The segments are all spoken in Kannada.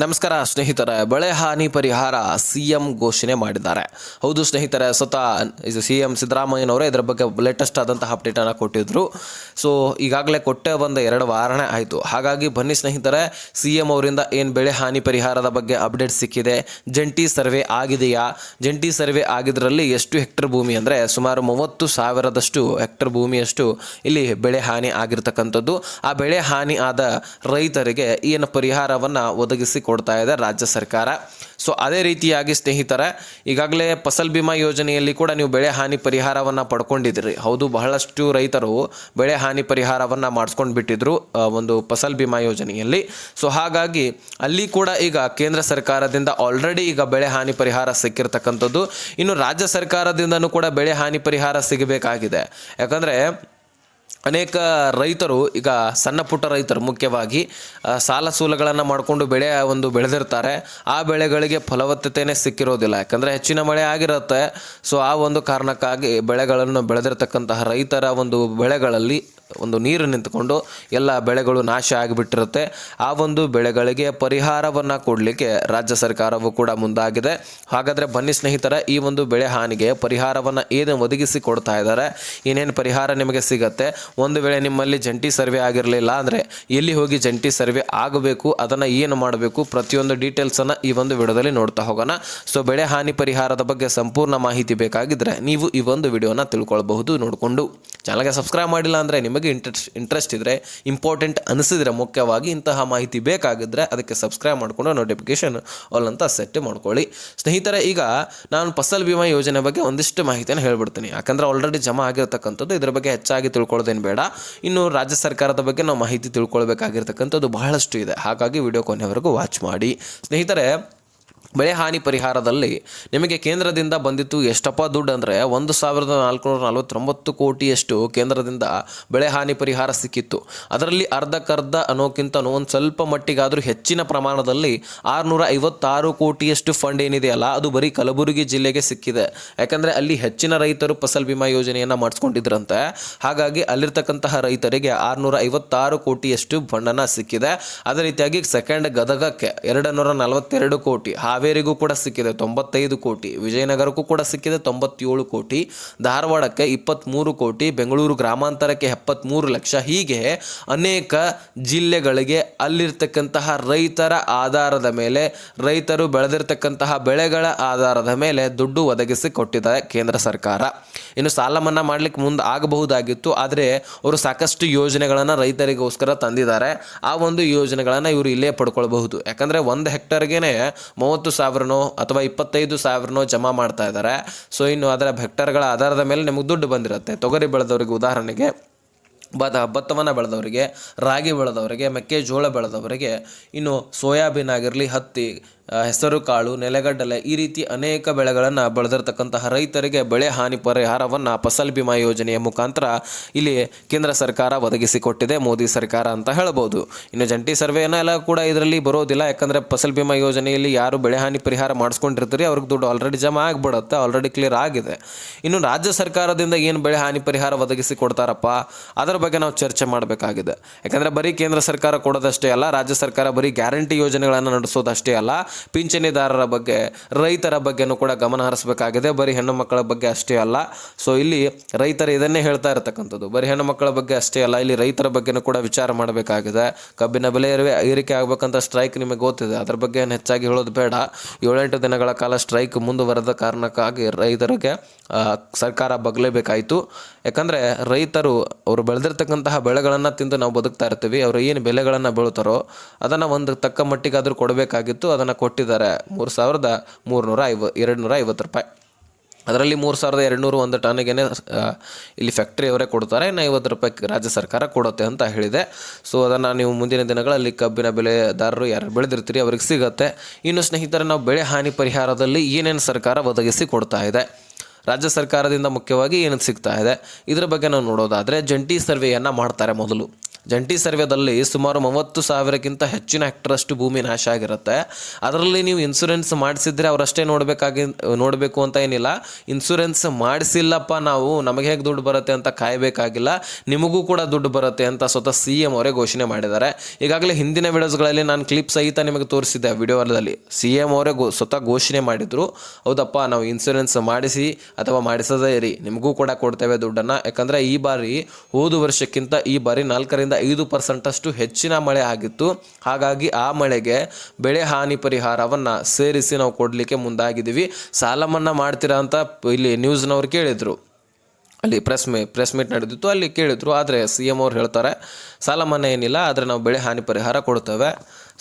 ನಮಸ್ಕಾರ ಸ್ನೇಹಿತರೆ, ಬೆಳೆ ಹಾನಿ ಪರಿಹಾರ ಸಿ ಎಂ ಘೋಷಣೆ ಮಾಡಿದ್ದಾರೆ. ಹೌದು ಸ್ನೇಹಿತರೆ, ಸ್ವತಃ ಇದು ಸಿ ಎಂ ಸಿದ್ದರಾಮಯ್ಯನವರೇ ಇದರ ಬಗ್ಗೆ ಲೇಟೆಸ್ಟ್ ಆದಂತಹ ಅಪ್ಡೇಟನ್ನು ಕೊಟ್ಟಿದ್ದರು ಸೊ ಈಗಾಗಲೇ ಕೊಟ್ಟೆ ಬಂದ ಎರಡು ವಾರನೇ ಆಯಿತು. ಹಾಗಾಗಿ ಬನ್ನಿ ಸ್ನೇಹಿತರೆ ಸಿ ಎಂ ಅವರಿಂದ ಏನು ಬೆಳೆ ಹಾನಿ ಪರಿಹಾರದ ಬಗ್ಗೆ ಅಪ್ಡೇಟ್ ಸಿಕ್ಕಿದೆ? ಜಂಟಿ ಸರ್ವೆ ಆಗಿದೆಯಾ? ಜಂಟಿ ಸರ್ವೆ ಆಗಿದ್ರಲ್ಲಿ ಎಷ್ಟು ಹೆಕ್ಟರ್ ಭೂಮಿ ಅಂದರೆ ಸುಮಾರು ಮೂವತ್ತು ಸಾವಿರದಷ್ಟು ಹೆಕ್ಟರ್ ಭೂಮಿಯಷ್ಟು ಇಲ್ಲಿ ಬೆಳೆ ಹಾನಿ ಆಗಿರ್ತಕ್ಕಂಥದ್ದು. ಆ ಬೆಳೆ ಹಾನಿ ಆದ ರೈತರಿಗೆ ಏನು ಪರಿಹಾರವನ್ನು ಒದಗಿಸಿ ಕೊಡ್ತಾ ಇದೆ ರಾಜ್ಯ ಸರ್ಕಾರ. ಸೊ ಅದೇ ರೀತಿಯಾಗಿ ಸ್ನೇಹಿತರೆ, ಈಗಾಗಲೇ ಫಸಲ್ ಬಿಮಾ ಯೋಜನೆಯಲ್ಲಿ ಕೂಡ ನೀವು ಬೆಳೆ ಹಾನಿ ಪರಿಹಾರವನ್ನು ಪಡ್ಕೊಂಡಿದ್ದೀರಿ. ಹೌದು, ಬಹಳಷ್ಟು ರೈತರು ಬೆಳೆ ಹಾನಿ ಪರಿಹಾರವನ್ನು ಮಾಡಿಸ್ಕೊಂಡು ಬಿಟ್ಟಿದ್ರು ಒಂದು ಫಸಲ್ ಬಿಮಾ ಯೋಜನೆಯಲ್ಲಿ. ಸೊ ಹಾಗಾಗಿ ಅಲ್ಲಿ ಕೂಡ ಈಗ ಕೇಂದ್ರ ಸರ್ಕಾರದಿಂದ ಆಲ್ರೆಡಿ ಈಗ ಬೆಳೆ ಹಾನಿ ಪರಿಹಾರ ಸಿಕ್ಕಿರ್ತಕ್ಕಂಥದ್ದು. ಇನ್ನು ರಾಜ್ಯ ಸರ್ಕಾರದಿಂದನೂ ಕೂಡ ಬೆಳೆ ಹಾನಿ ಪರಿಹಾರ ಸಿಗಬೇಕಾಗಿದೆ. ಯಾಕಂದರೆ ಅನೇಕ ರೈತರು, ಈಗ ಸಣ್ಣ ಪುಟ್ಟ ರೈತರು ಮುಖ್ಯವಾಗಿ ಸಾಲ ಸೂಲಗಳನ್ನು ಮಾಡಿಕೊಂಡು ಬೆಳೆ ಒಂದು ಬೆಳೆದಿರ್ತಾರೆ. ಆ ಬೆಳೆಗಳಿಗೆ ಫಲವತ್ತತೆಯೇ ಸಿಕ್ಕಿರೋದಿಲ್ಲ. ಯಾಕಂದರೆ ಹೆಚ್ಚಿನ ಮಳೆ ಆಗಿರುತ್ತೆ. ಸೊ ಆ ಒಂದು ಕಾರಣಕ್ಕಾಗಿ ಬೆಳೆಗಳನ್ನು ಬೆಳೆದಿರ್ತಕ್ಕಂತಹ ರೈತರ ಒಂದು ಬೆಳೆಗಳಲ್ಲಿ ಒಂದು ನೀರು ನಿಂತ್ಕೊಂಡು ಎಲ್ಲ ಬೆಳೆಗಳು ನಾಶ ಆಗಿಬಿಟ್ಟಿರುತ್ತೆ. ಆ ಒಂದು ಬೆಳೆಗಳಿಗೆ ಪರಿಹಾರವನ್ನು ಕೊಡಲಿಕ್ಕೆ ರಾಜ್ಯ ಸರ್ಕಾರವು ಕೂಡ ಮುಂದಾಗಿದೆ. ಹಾಗಾದರೆ ಬನ್ನಿ ಸ್ನೇಹಿತರ, ಈ ಒಂದು ಬೆಳೆ ಹಾನಿಗೆ ಪರಿಹಾರವನ್ನು ಏನು ಒದಗಿಸಿ ಕೊಡ್ತಾ ಇದ್ದಾರೆ? ಏನೇನು ಪರಿಹಾರ ನಿಮಗೆ ಸಿಗತ್ತೆ? ಒಂದು ವೇಳೆ ನಿಮ್ಮಲ್ಲಿ ಜಂಟಿ ಸರ್ವೆ ಆಗಿರಲಿಲ್ಲ ಅಂದರೆ ಎಲ್ಲಿ ಹೋಗಿ ಜಂಟಿ ಸರ್ವೆ ಆಗಬೇಕು? ಅದನ್ನು ಏನು ಮಾಡಬೇಕು? ಪ್ರತಿಯೊಂದು ಡೀಟೇಲ್ಸನ್ನು ಈ ಒಂದು ವಿಡಿಯೋದಲ್ಲಿ ನೋಡ್ತಾ ಹೋಗೋಣ. ಸೊ ಬೆಳೆ ಹಾನಿ ಪರಿಹಾರದ ಬಗ್ಗೆ ಸಂಪೂರ್ಣ ಮಾಹಿತಿ ಬೇಕಾಗಿದ್ದರೆ ನೀವು ಈ ಒಂದು ವಿಡಿಯೋನ ತಿಳ್ಕೊಳ್ಬಹುದು, ನೋಡಿಕೊಂಡು. ಚಾನಲ್ಗೆ ಸಬ್ಸ್ಕ್ರೈಬ್ ಮಾಡಿಲ್ಲ ಅಂದರೆ ನಿಮಗೆ ಇಂಟ್ರೆಸ್ಟ್ ಇಂಟ್ರೆಸ್ಟ್ ಇದ್ದರೆ ಇಂಪಾರ್ಟೆಂಟ್ ಅನಿಸಿದರೆ ಮುಖ್ಯವಾಗಿ ಇಂತಹ ಮಾಹಿತಿ ಬೇಕಾಗಿದ್ದರೆ ಅದಕ್ಕೆ ಸಬ್ಸ್ಕ್ರೈಬ್ ಮಾಡಿಕೊಂಡು ನೋಟಿಫಿಕೇಶನ್ ಆಲ್ ಅಂತ ಸೆಟ್ ಮಾಡ್ಕೊಳ್ಳಿ. ಸ್ನೇಹಿತರೆ, ಈಗ ನಾನು ಫಸಲ್ ಬಿಮಾ ಯೋಜನೆ ಬಗ್ಗೆ ಒಂದಿಷ್ಟು ಮಾಹಿತಿಯನ್ನು ಹೇಳ್ಬಿಡ್ತೀನಿ. ಯಾಕಂದರೆ ಆಲ್ರೆಡಿ ಜಮಾ ಆಗಿರತಕ್ಕಂಥದ್ದು ಇದರ ಬಗ್ಗೆ ಹೆಚ್ಚಾಗಿ ತಿಳ್ಕೊಳ್ಳೋದೇನು ಬೇಡ. ಇನ್ನು ರಾಜ್ಯ ಸರ್ಕಾರದ ಬಗ್ಗೆ ನಾವು ಮಾಹಿತಿ ತಿಳ್ಕೊಳ್ಬೇಕಾಗಿರ್ತಕ್ಕಂಥದ್ದು ಬಹಳಷ್ಟು ಇದೆ. ಹಾಗಾಗಿ ವಿಡಿಯೋ ಕೊನೆವರೆಗೂ ವಾಚ್ ಮಾಡಿ. ಸ್ನೇಹಿತರೆ ಬೆಳೆ ಹಾನಿ ಪರಿಹಾರದಲ್ಲಿ ನಿಮಗೆ ಕೇಂದ್ರದಿಂದ ಬಂದಿತ್ತು ಎಷ್ಟಪ್ಪ ದುಡ್ಡು ಅಂದರೆ ಒಂದು ಸಾವಿರದ ನಾಲ್ಕುನೂರ ನಲವತ್ತೊಂಬತ್ತು ಕೋಟಿಯಷ್ಟು ಕೇಂದ್ರದಿಂದ ಬೆಳೆ ಹಾನಿ ಪರಿಹಾರ ಸಿಕ್ಕಿತ್ತು. ಅದರಲ್ಲಿ ಅರ್ಧಕ್ಕರ್ಧ ಅನ್ನೋಕ್ಕಿಂತ ಒಂದು ಸ್ವಲ್ಪ ಮಟ್ಟಿಗಾದರೂ ಹೆಚ್ಚಿನ ಪ್ರಮಾಣದಲ್ಲಿ ಆರುನೂರ ಐವತ್ತಾರು ಕೋಟಿಯಷ್ಟು ಫಂಡ್ ಏನಿದೆಯಲ್ಲ ಅದು ಬರೀ ಕಲಬುರಗಿ ಜಿಲ್ಲೆಗೆ ಸಿಕ್ಕಿದೆ. ಯಾಕಂದರೆ ಅಲ್ಲಿ ಹೆಚ್ಚಿನ ರೈತರು ಫಸಲ್ ಬಿಮಾ ಯೋಜನೆಯನ್ನು ಮಾಡಿಸ್ಕೊಂಡಿದ್ರಂತೆ. ಹಾಗಾಗಿ ಅಲ್ಲಿರ್ತಕ್ಕಂತಹ ರೈತರಿಗೆ ಆರುನೂರ ಐವತ್ತಾರು ಕೋಟಿಯಷ್ಟು ಫಂಡನ್ನು ಸಿಕ್ಕಿದೆ. ಅದೇ ರೀತಿಯಾಗಿ ಸೆಕೆಂಡ್ ಗದಗಕ್ಕೆ ಎರಡು ನೂರ ನಲವತ್ತೆರಡು ಕೋಟಿ ಹಾವೇರಿಗೂ ಕೂಡ ಸಿಕ್ಕಿದೆ. ತೊಂಬತ್ತೈದು ಕೋಟಿ, ವಿಜಯನಗರಕ್ಕೂ ಕೂಡ ಸಿಕ್ಕಿದೆ. ತೊಂಬತ್ತೇಳು ಕೋಟಿ, ಧಾರವಾಡಕ್ಕೆ ಇಪ್ಪತ್ತ್ಮೂರು ಕೋಟಿ, ಬೆಂಗಳೂರು ಗ್ರಾಮಾಂತರಕ್ಕೆ ಎಪ್ಪತ್ತ್ಮೂರು ಲಕ್ಷ. ಹೀಗೆ ಅನೇಕ ಜಿಲ್ಲೆಗಳಿಗೆ ಅಲ್ಲಿರ್ತಕ್ಕಂತಹ ರೈತರ ಆಧಾರದ ಮೇಲೆ, ರೈತರು ಬೆಳೆದಿರ್ತಕ್ಕಂತಹ ಬೆಳೆಗಳ ಆಧಾರದ ಮೇಲೆ ದುಡ್ಡು ಒದಗಿಸಿ ಕೊಟ್ಟಿದೆ ಕೇಂದ್ರ ಸರ್ಕಾರ. ಇನ್ನು ಸಾಲ ಮನ್ನಾ ಮಾಡಲಿಕ್ಕೆ ಮುಂದೆ ಆಗಬಹುದಾಗಿತ್ತು, ಆದರೆ ಅವರು ಸಾಕಷ್ಟು ಯೋಜನೆಗಳನ್ನು ರೈತರಿಗೋಸ್ಕರ ತಂದಿದ್ದಾರೆ. ಆ ಒಂದು ಯೋಜನೆಗಳನ್ನು ಇವರು ಇಲ್ಲೇ ಪಡ್ಕೊಳ್ಬಹುದು. ಯಾಕಂದರೆ ಒಂದು ಹೆಕ್ಟರ್ಗೆ ಮೂವತ್ತು ಸಾವಿರನೋ ಅಥವಾ ಇಪ್ಪತ್ತೈದು ಸಾವಿರನೋ ಜಮಾ ಮಾಡ್ತಾ ಇದ್ದಾರೆ. ಸೊ ಇನ್ನು ಅದರ ಭೆಕ್ಟರ್ಗಳ ಆಧಾರದ ಮೇಲೆ ನಿಮಗೆ ದುಡ್ಡು ಬಂದಿರುತ್ತೆ. ತೊಗರಿ ಬೆಳೆದವರಿಗೆ ಉದಾಹರಣೆಗೆ, ಬದ ಭತ್ತವನ್ನು ಬೆಳೆದವರಿಗೆ, ರಾಗಿ ಬೆಳೆದವರಿಗೆ, ಮೆಕ್ಕೆಜೋಳ ಬೆಳೆದವರಿಗೆ, ಇನ್ನು ಸೋಯಾಬೀನ್ ಆಗಿರಲಿ, ಹತ್ತಿ ಆ, ಹೆಸರು ಕಾಳು ನೆಲಗಡಲೆ ಈ ರೀತಿ ಅನೇಕ ಬೆಳೆಗಳನ್ನು ಬೆಳೆದಿರ್ತಕ್ಕಂತಹ ರೈತರಿಗೆ ಬೆಳೆ ಹಾನಿ ಪರಿಹಾರವನ್ನು ಫಸಲ್ ಬಿಮಾ ಯೋಜನೆಯ ಮುಖಾಂತರ ಇಲ್ಲಿ ಕೇಂದ್ರ ಸರ್ಕಾರ ಒದಗಿಸಿಕೊಟ್ಟಿದೆ ಮೋದಿ ಸರ್ಕಾರ ಅಂತ ಹೇಳ್ಬೋದು. ಇನ್ನು ಜಂಟಿ ಸರ್ವೇನ ಎಲ್ಲ ಕೂಡ ಇದರಲ್ಲಿ ಬರೋದಿಲ್ಲ ಯಾಕಂದರೆ ಫಸಲ್ ಬಿಮಾ ಯೋಜನೆಯಲ್ಲಿ ಯಾರು ಬೆಳೆ ಹಾನಿ ಪರಿಹಾರ ಮಾಡಿಸ್ಕೊಂಡಿರ್ತೀರಿ ಅವ್ರಿಗೆ ದುಡ್ಡು ಆಲ್ರೆಡಿ ಜಮಾ ಆಗಿಬಿಡುತ್ತೆ ಆಲ್ರೆಡಿ ಕ್ಲಿಯರ್ ಆಗಿದೆ. ಇನ್ನು ರಾಜ್ಯ ಸರ್ಕಾರದಿಂದ ಏನು ಬೆಳೆ ಹಾನಿ ಪರಿಹಾರ ಒದಗಿಸಿ ಕೊಡ್ತಾರಪ್ಪ ಅದರ ಬಗ್ಗೆ ನಾವು ಚರ್ಚೆ ಮಾಡಬೇಕಾಗಿದೆ. ಯಾಕಂದರೆ ಬರೀ ಕೇಂದ್ರ ಸರ್ಕಾರ ಕೊಡೋದಷ್ಟೇ ಅಲ್ಲ ರಾಜ್ಯ ಸರ್ಕಾರ ಬರೀ ಗ್ಯಾರಂಟಿ ಯೋಜನೆಗಳನ್ನು ನಡೆಸೋದಷ್ಟೇ ಅಲ್ಲ ಪಿಂಚಣಿದಾರರ ಬಗ್ಗೆ, ರೈತರ ಬಗ್ಗೆನೂ ಕೂಡ ಗಮನ ಹರಿಸಬೇಕಾಗಿದೆ. ಬರೀ ಹೆಣ್ಣು ಮಕ್ಕಳ ಬಗ್ಗೆ ಅಷ್ಟೇ ಅಲ್ಲ. ಸೊ ಇಲ್ಲಿ ರೈತರು ಇದನ್ನೇ ಹೇಳ್ತಾ ಇರತಕ್ಕಂಥದ್ದು. ಬರೀ ಹೆಣ್ಣು ಮಕ್ಕಳ ಬಗ್ಗೆ ಅಷ್ಟೇ ಅಲ್ಲ. ಇಲ್ಲಿ ರೈತರ ಬಗ್ಗೆನೂ ಕೂಡ ವಿಚಾರ ಮಾಡಬೇಕಾಗಿದೆ. ಕಬ್ಬಿನ ಬೆಲೆ ಇರುವೆ ಏರಿಕೆ ಆಗಬೇಕಂತ ಸ್ಟ್ರೈಕ್ ನಿಮಗೆ ಗೊತ್ತಿದೆ. ಅದ್ರ ಬಗ್ಗೆ ಏನು ಹೆಚ್ಚಾಗಿ ಹೇಳೋದು ಬೇಡ. ಏಳೆಂಟು ದಿನಗಳ ಕಾಲ ಸ್ಟ್ರೈಕ್ ಮುಂದುವರೆದ ಕಾರಣಕ್ಕಾಗಿ ರೈತರಿಗೆ ಸರ್ಕಾರ ಬಗ್ಲೇಬೇಕಾಯಿತು. ಯಾಕಂದರೆ ರೈತರು ಅವರು ಬೆಳೆದಿರ್ತಕ್ಕಂತಹ ಬೆಳೆಗಳನ್ನು ತಿಂದು ನಾವು ಬದುಕ್ತಾ ಇರ್ತೀವಿ. ಅವರು ಏನು ಬೆಲೆಗಳನ್ನು ಬೆಳೀತಾರೋ ಅದನ್ನು ಒಂದು ತಕ್ಕ ಮಟ್ಟಿಗಾದರೂ ಕೊಡಬೇಕಾಗಿತ್ತು. ಅದನ್ನು ಕೊಟ್ಟಿದ್ದಾರೆ. ಮೂರು ಸಾವಿರದ ಮೂರುನೂರ ಐವ ಎರಡು ನೂರ ಐವತ್ತು ರೂಪಾಯಿ. ಅದರಲ್ಲಿ ಮೂರು ಸಾವಿರದ ಎರಡುನೂರು ಒಂದು ಟನ್ಗೇನೆ ಇಲ್ಲಿ ಫ್ಯಾಕ್ಟ್ರಿಯವರೇ ಕೊಡ್ತಾರೆ. ಇನ್ನು ಐವತ್ತು ರೂಪಾಯಿ ರಾಜ್ಯ ಸರ್ಕಾರ ಕೊಡುತ್ತೆ ಅಂತ ಹೇಳಿದೆ. ಸೊ ಅದನ್ನು ನೀವು ಮುಂದಿನ ದಿನಗಳಲ್ಲಿ ಕಬ್ಬಿನ ಬೆಳೆದಾರರು ಯಾರು ಬೆಳೆದಿರ್ತೀರಿ ಅವ್ರಿಗೆ ಸಿಗುತ್ತೆ. ಇನ್ನು ಸ್ನೇಹಿತರೆ, ನಾವು ಬೆಳೆ ಹಾನಿ ಪರಿಹಾರದಲ್ಲಿ ಏನೇನು ಸರ್ಕಾರ ಒದಗಿಸಿ ಕೊಡ್ತಾ ಇದೆ? ರಾಜ್ಯ ಸರ್ಕಾರದಿಂದ ಮುಖ್ಯವಾಗಿ ಏನು ಸಿಗ್ತಾ ಇದೆ? ಇದರ ಬಗ್ಗೆ ನಾವು ನೋಡೋದಾದರೆ, ಜಂಟಿ ಸರ್ವೆಯನ್ನು ಮಾಡ್ತಾರೆ ಮೊದಲು. ಜಂಟಿ ಸರ್ವೆದಲ್ಲಿ ಸುಮಾರು ಮೂವತ್ತು ಸಾವಿರಕ್ಕಿಂತ ಹೆಚ್ಚಿನ ಹೆಕ್ಟರಷ್ಟು ಭೂಮಿ ನಾಶ ಆಗಿರುತ್ತೆ. ಅದರಲ್ಲಿ ನೀವು ಇನ್ಸೂರೆನ್ಸ್ ಮಾಡಿಸಿದ್ರೆ ಅವರಷ್ಟೇ ನೋಡಬೇಕಾಗಿ, ನೋಡಬೇಕು ಅಂತ ಏನಿಲ್ಲ. ಇನ್ಸೂರೆನ್ಸ್ ಮಾಡಿಸಿಲ್ಲಪ್ಪ ನಾವು, ನಮಗೆ ಹೇಗೆ ದುಡ್ಡು ಬರುತ್ತೆ ಅಂತ ಕಾಯಬೇಕಾಗಿಲ್ಲ. ನಿಮಗೂ ಕೂಡ ದುಡ್ಡು ಬರುತ್ತೆ ಅಂತ ಸ್ವತಃ ಸಿ ಎಂ ಅವರೇ ಘೋಷಣೆ ಮಾಡಿದ್ದಾರೆ. ಈಗಾಗಲೇ ಹಿಂದಿನ ವಿಡಿಯೋಸ್ಗಳಲ್ಲಿ ನಾನು ಕ್ಲಿಪ್ ಸಹಿತ ನಿಮಗೆ ತೋರಿಸಿದ್ದೆ ವಿಡಿಯೋದಲ್ಲಿ ಸಿ ಎಂ ಅವರೇ ಗೋ, ಸ್ವತಃ ಘೋಷಣೆ ಮಾಡಿದರು. ಹೌದಪ್ಪ, ನಾವು ಇನ್ಸೂರೆನ್ಸ್ ಮಾಡಿಸಿ ಅಥವಾ ಮಾಡಿಸದೇ ಇರಿ. ನಿಮಗೂ ಕೂಡ ಕೊಡ್ತೇವೆ ದುಡ್ಡನ್ನು. ಯಾಕಂದರೆ ಈ ಬಾರಿ ಹೋದ ವರ್ಷಕ್ಕಿಂತ ಈ ಬಾರಿ ನಾಲ್ಕರಿಂದ ಐದು ಪರ್ಸೆಂಟಷ್ಟು ಹೆಚ್ಚಿನ ಮಳೆ ಆಗಿತ್ತು. ಹಾಗಾಗಿ ಆ ಮಳೆಗೆ ಬೆಳೆ ಹಾನಿ ಪರಿಹಾರವನ್ನು ಸೇರಿಸಿ ನಾವು ಕೊಡಲಿಕ್ಕೆ ಮುಂದಾಗಿದ್ದೀವಿ. ಸಾಲ ಮನ್ನಾ ಮಾಡ್ತೀರಾ ಅಂತ ಇಲ್ಲಿ ನ್ಯೂಸ್ನವ್ರು ಕೇಳಿದರು. ಅಲ್ಲಿ ಪ್ರೆಸ್ ಮೀ ಪ್ರೆಸ್ ಮೀಟ್ ನಡೆದಿತ್ತು, ಅಲ್ಲಿ ಕೇಳಿದರು. ಆದರೆ ಸಿ ಎಂ ಅವ್ರು ಹೇಳ್ತಾರೆ, ಸಾಲ ಮನ್ನಾ ಏನಿಲ್ಲ, ಆದರೆ ನಾವು ಬೆಳೆ ಹಾನಿ ಪರಿಹಾರ ಕೊಡ್ತೇವೆ.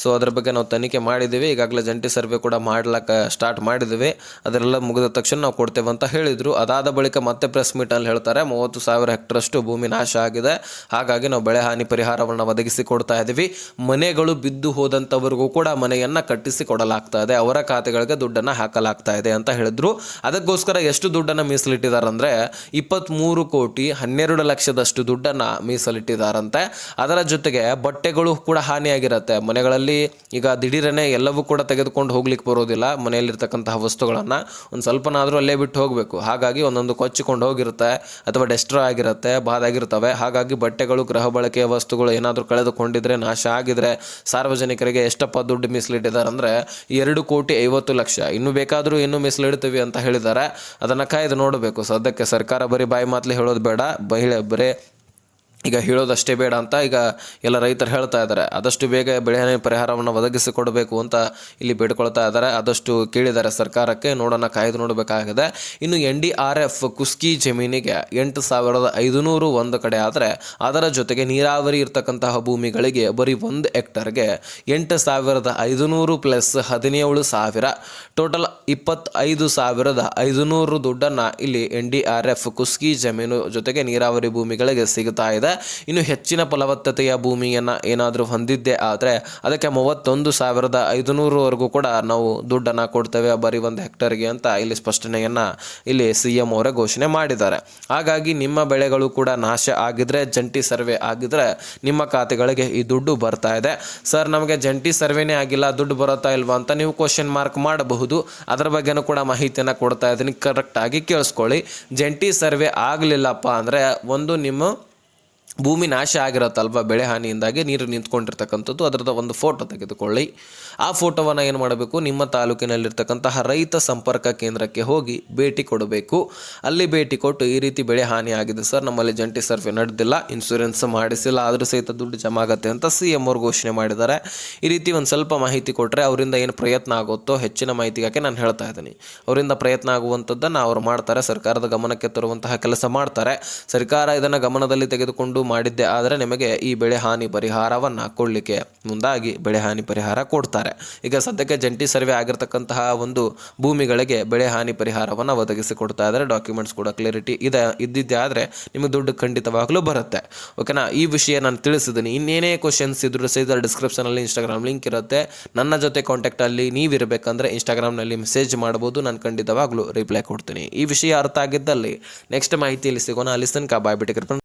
ಸೊ ಅದ್ರ ಬಗ್ಗೆ ನಾವು ತನಿಖೆ ಮಾಡಿದ್ದೀವಿ. ಈಗಾಗಲೇ ಜಂಟಿ ಸರ್ವೆ ಕೂಡ ಮಾಡ್ಲಿಕ್ಕೆ ಸ್ಟಾರ್ಟ್ ಮಾಡಿದ್ದೀವಿ. ಅದರೆಲ್ಲ ಮುಗಿದ ತಕ್ಷಣ ನಾವು ಕೊಡ್ತೇವೆ ಅಂತ ಹೇಳಿದರು. ಅದಾದ ಬಳಿಕ ಮತ್ತೆ ಪ್ರೆಸ್ ಮೀಟಲ್ಲಿ ಹೇಳ್ತಾರೆ, ಮೂವತ್ತು ಸಾವಿರ ಹೆಕ್ಟರಷ್ಟು ಭೂಮಿ ನಾಶ ಆಗಿದೆ. ಹಾಗಾಗಿ ನಾವು ಬೆಳೆ ಹಾನಿ ಪರಿಹಾರವನ್ನು ಒದಗಿಸಿ ಕೊಡ್ತಾ ಇದ್ದೀವಿ ಮನೆಗಳು ಬಿದ್ದು ಹೋದಂಥವ್ರಿಗೂ ಕೂಡ ಮನೆಯನ್ನು ಕಟ್ಟಿಸಿ ಕೊಡಲಾಗ್ತಾ ಇದೆ. ಅವರ ಖಾತೆಗಳಿಗೆ ದುಡ್ಡನ್ನು ಹಾಕಲಾಗ್ತಾ ಇದೆ ಅಂತ ಹೇಳಿದ್ರು. ಅದಕ್ಕೋಸ್ಕರ ಎಷ್ಟು ದುಡ್ಡನ್ನು ಮೀಸಲಿಟ್ಟಿದ್ದಾರೆ ಅಂದರೆ ಇಪ್ಪತ್ತ್ಮೂರು ಕೋಟಿ ಹನ್ನೆರಡು ಲಕ್ಷದಷ್ಟು ದುಡ್ಡನ್ನು ಮೀಸಲಿಟ್ಟಿದ್ದಾರಂತೆ ಅದರ ಜೊತೆಗೆ ಬಟ್ಟೆಗಳು ಕೂಡ ಹಾನಿಯಾಗಿರುತ್ತೆ. ಮನೆಗಳಲ್ಲಿ ಈಗ ದಿಢೀರನೆ ಎಲ್ಲವೂ ಕೂಡ ತೆಗೆದುಕೊಂಡು ಹೋಗ್ಲಿಕ್ಕೆ ಬರೋದಿಲ್ಲ. ಮನೆಯಲ್ಲಿರ್ತಕ್ಕಂತಹ ವಸ್ತುಗಳನ್ನು ಒಂದು ಸ್ವಲ್ಪನಾದರೂ ಅಲ್ಲೇ ಬಿಟ್ಟು ಹೋಗಬೇಕು. ಹಾಗಾಗಿ ಒಂದೊಂದು ಕೊಚ್ಚಿಕೊಂಡು ಹೋಗಿರುತ್ತೆ ಅಥವಾ ಡೆಸ್ಟ್ರೋ ಆಗಿರುತ್ತೆ ಬಾದಾಗಿರ್ತವೆ ಹಾಗಾಗಿ ಬಟ್ಟೆಗಳು, ಗೃಹ ಬಳಕೆಯ ವಸ್ತುಗಳು ಏನಾದರೂ ಕಳೆದುಕೊಂಡಿದ್ರೆ ನಾಶ ಆಗಿದ್ರೆ ಸಾರ್ವಜನಿಕರಿಗೆ ಎಷ್ಟಪ್ಪ ದುಡ್ಡು ಮೀಸಲಿಟ್ಟಿದ್ದಾರೆ ಅಂದರೆ ಎರಡು ಕೋಟಿ ಐವತ್ತು ಲಕ್ಷ. ಇನ್ನು ಬೇಕಾದರೂ ಇನ್ನೂ ಮೀಸಲಿಡ್ತೀವಿ ಅಂತ ಹೇಳಿದ್ದಾರೆ. ಅದನ್ನು ಕಾಯ್ದು ನೋಡಬೇಕು. ಸದ್ಯಕ್ಕೆ ಸರ್ಕಾರ ಬರೀ ಬಾಯಿ ಮಾತಲ್ಲಿ ಹೇಳೋದು ಬೇಡ. ಮಹಿಳೆ ಬರೀ ಈಗ ಹೇಳೋದಷ್ಟೇ ಬೇಡ ಅಂತ ಈಗ ಎಲ್ಲ ರೈತರು ಹೇಳ್ತಾ ಇದ್ದಾರೆ. ಆದಷ್ಟು ಬೇಗ ಬೆಳೆ ಪರಿಹಾರವನ್ನು ಒದಗಿಸಿಕೊಡಬೇಕು ಅಂತ ಇಲ್ಲಿ ಬೇಡ್ಕೊಳ್ತಾ ಇದ್ದಾರೆ. ಆದಷ್ಟು ಕೇಳಿದ್ದಾರೆ ಸರ್ಕಾರಕ್ಕೆ. ನೋಡೋಣ, ಕಾಯ್ದು ನೋಡಬೇಕಾಗಿದೆ. ಇನ್ನು ಎನ್ ಡಿ ಆರ್ ಎಫ್ ಕುಸ್ಕಿ ಜಮೀನಿಗೆ ಎಂಟು ಸಾವಿರದ ಐದುನೂರು ಒಂದು ಕಡೆ ಆದರೆ ಅದರ ಜೊತೆಗೆ ನೀರಾವರಿ ಇರ್ತಕ್ಕಂತಹ ಭೂಮಿಗಳಿಗೆ ಬರೀ ಒಂದು ಹೆಕ್ಟರ್ಗೆ ಎಂಟು ಸಾವಿರದ ಐದುನೂರು ಪ್ಲಸ್ ಹದಿನೇಳು ಸಾವಿರ. ಟೋಟಲ್ ಇಪ್ಪತ್ತೈದು ಸಾವಿರದ ಐದುನೂರು ದುಡ್ಡನ್ನು ಇಲ್ಲಿ ಎನ್ ಡಿ ಆರ್ ಎಫ್ ಕುಸ್ಕಿ ಜಮೀನು ಜೊತೆಗೆ ನೀರಾವರಿ ಭೂಮಿಗಳಿಗೆ ಸಿಗ್ತಾ ಇದೆ. ಇನ್ನು ಹೆಚ್ಚಿನ ಫಲವತ್ತತೆಯ ಭೂಮಿಯನ್ನು ಏನಾದರೂ ಹೊಂದಿದ್ದೇ ಆದರೆ ಅದಕ್ಕೆ ಮೂವತ್ತೊಂದು ಸಾವಿರದ ಐದುನೂರವರೆಗೂ ಕೂಡ ನಾವು ದುಡ್ಡನ್ನು ಕೊಡ್ತೇವೆ ಬರೀ ಒಂದು ಹೆಕ್ಟರ್ಗೆ ಅಂತ ಇಲ್ಲಿ ಸ್ಪಷ್ಟನೆಯನ್ನು ಇಲ್ಲಿ ಸಿ ಎಂ ಅವರೇ ಘೋಷಣೆ ಮಾಡಿದ್ದಾರೆ. ಹಾಗಾಗಿ ನಿಮ್ಮ ಬೆಳೆಗಳು ಕೂಡ ನಾಶ ಆಗಿದ್ರೆ, ಜಂಟಿ ಸರ್ವೆ ಆಗಿದ್ರೆ ನಿಮ್ಮ ಖಾತೆಗಳಿಗೆ ಈ ದುಡ್ಡು ಬರ್ತಾ ಇದೆ. ಸರ್, ನಮಗೆ ಜಂಟಿ ಸರ್ವೆನೇ ಆಗಿಲ್ಲ, ದುಡ್ಡು ಬರುತ್ತಾ ಇಲ್ವಾ ಅಂತ ನೀವು ಕ್ವಶನ್ ಮಾರ್ಕ್ ಮಾಡಬಹುದು. ಅದರ ಬಗ್ಗೆನೂ ಕೂಡ ಮಾಹಿತಿಯನ್ನು ಕೊಡ್ತಾ ಇದ್ದೀನಿ. ಕರೆಕ್ಟಾಗಿ ಕೇಳಿಸ್ಕೊಳ್ಳಿ. ಜಂಟಿ ಸರ್ವೆ ಆಗಲಿಲ್ಲಪ್ಪ ಅಂದರೆ ಒಂದು ನಿಮ್ಮ ಭೂಮಿ ನಾಶ ಆಗಿರತ್ತಲ್ವ ಬೆಳೆ ಹಾನಿಯಿಂದಾಗಿ ನೀರು ನಿಂತ್ಕೊಂಡಿರ್ತಕ್ಕಂಥದ್ದು, ಅದರದ ಒಂದು ಫೋಟೋ ತೆಗೆದುಕೊಳ್ಳಿ. ಆ ಫೋಟೋವನ್ನು ಏನು ಮಾಡಬೇಕು? ನಿಮ್ಮ ತಾಲೂಕಿನಲ್ಲಿರ್ತಕ್ಕಂತಹ ರೈತ ಸಂಪರ್ಕ ಕೇಂದ್ರಕ್ಕೆ ಹೋಗಿ ಭೇಟಿ ಕೊಡಬೇಕು. ಅಲ್ಲಿ ಭೇಟಿ ಕೊಟ್ಟು ಈ ರೀತಿ ಬೆಳೆ ಹಾನಿ ಆಗಿದೆ ಸರ್, ನಮ್ಮಲ್ಲಿ ಜಂಟಿ ಸರ್ವೆ ನಡೆದಿಲ್ಲ ಇನ್ಸೂರೆನ್ಸ್ ಮಾಡಿಸಿಲ್ಲ, ಆದರೂ ಸಹಿತ ದುಡ್ಡು ಜಮಾ ಆಗುತ್ತೆ ಅಂತ ಸಿ ಎಂ ಅವರು ಘೋಷಣೆ ಮಾಡಿದ್ದಾರೆ. ಈ ರೀತಿ ಒಂದು ಸ್ವಲ್ಪ ಮಾಹಿತಿ ಕೊಟ್ಟರೆ ಅವರಿಂದ ಏನು ಪ್ರಯತ್ನ ಆಗುತ್ತೋ ಹೆಚ್ಚಿನ ಮಾಹಿತಿಗಾಗಿ ನಾನು ಹೇಳ್ತಾ ಇದ್ದೀನಿ. ಅವರಿಂದ ಪ್ರಯತ್ನ ಆಗುವಂಥದ್ದನ್ನು ಅವರು ಮಾಡ್ತಾರೆ, ಸರ್ಕಾರದ ಗಮನಕ್ಕೆ ತರುವಂತಹ ಕೆಲಸ ಮಾಡ್ತಾರೆ. ಸರ್ಕಾರ ಇದನ್ನು ಗಮನದಲ್ಲಿ ತೆಗೆದುಕೊಂಡು ಮಾಡಿದ್ದೆ, ಆದರೆ ನಿಮಗೆ ಈ ಬೆಳೆ ಹಾನಿ ಪರಿಹಾರವನ್ನು ಕೊಡಲಿಕ್ಕೆ ಮುಂದಾಗಿ ಬೆಳೆ ಹಾನಿ ಪರಿಹಾರ ಕೊಡ್ತಾರೆ. ಈಗ ಸದ್ಯಕ್ಕೆ ಜಂಟಿ ಸರ್ವೆ ಆಗಿರ್ತಕ್ಕಂತಹ ಒಂದು ಭೂಮಿಗಳಿಗೆ ಬೆಳೆ ಹಾನಿ ಪರಿಹಾರವನ್ನು ಒದಗಿಸಿಕೊಡ್ತಾ ಇದ್ದಾರೆ. ಡಾಕ್ಯುಮೆಂಟ್ಸ್ ಕೂಡ ಕ್ಲಿಯರಿಟಿ ಇದೆ, ಇದ್ದಿದ್ದೆ ಆದರೆ ನಿಮಗೆ ದುಡ್ಡು ಖಂಡಿತವಾಗಲೂ ಬರುತ್ತೆ. ಓಕೆನಾ ಈ ವಿಷಯ ನಾನು ತಿಳಿಸಿದ್ದೀನಿ. ಇನ್ನೇನೇ ಕ್ವಶನ್ಸ್ ಇದ್ರೂ ಸಹಿತ ಡಿಸ್ಕ್ರಿಪ್ಷನಲ್ಲಿ ಇನ್ಸ್ಟಾಗ್ರಾಮ್ ಲಿಂಕ್ ಇರುತ್ತೆ. ನನ್ನ ಜೊತೆ ಕಾಂಟ್ಯಾಕ್ಟಲ್ಲಿ ನೀವಿರಬೇಕಂದ್ರೆ ಇನ್ಸ್ಟಾಗ್ರಾಮ್ನಲ್ಲಿ ಮೆಸೇಜ್ ಮಾಡ್ಬೋದು. ನಾನು ಖಂಡಿತವಾಗ್ಲೂ ರಿಪ್ಲೈ ಕೊಡ್ತೀನಿ. ಈ ವಿಷಯ ಅರ್ಥ ಆಗಿದ್ದಲ್ಲಿ ನೆಕ್ಸ್ಟ್ ಮಾಹಿತಿಯಲ್ಲಿ ಸಿಗೋಣ. ಲಿಸನ್ ಕಾ ಬಾಯ್ ಬಿಟ್ಟಿಗೆ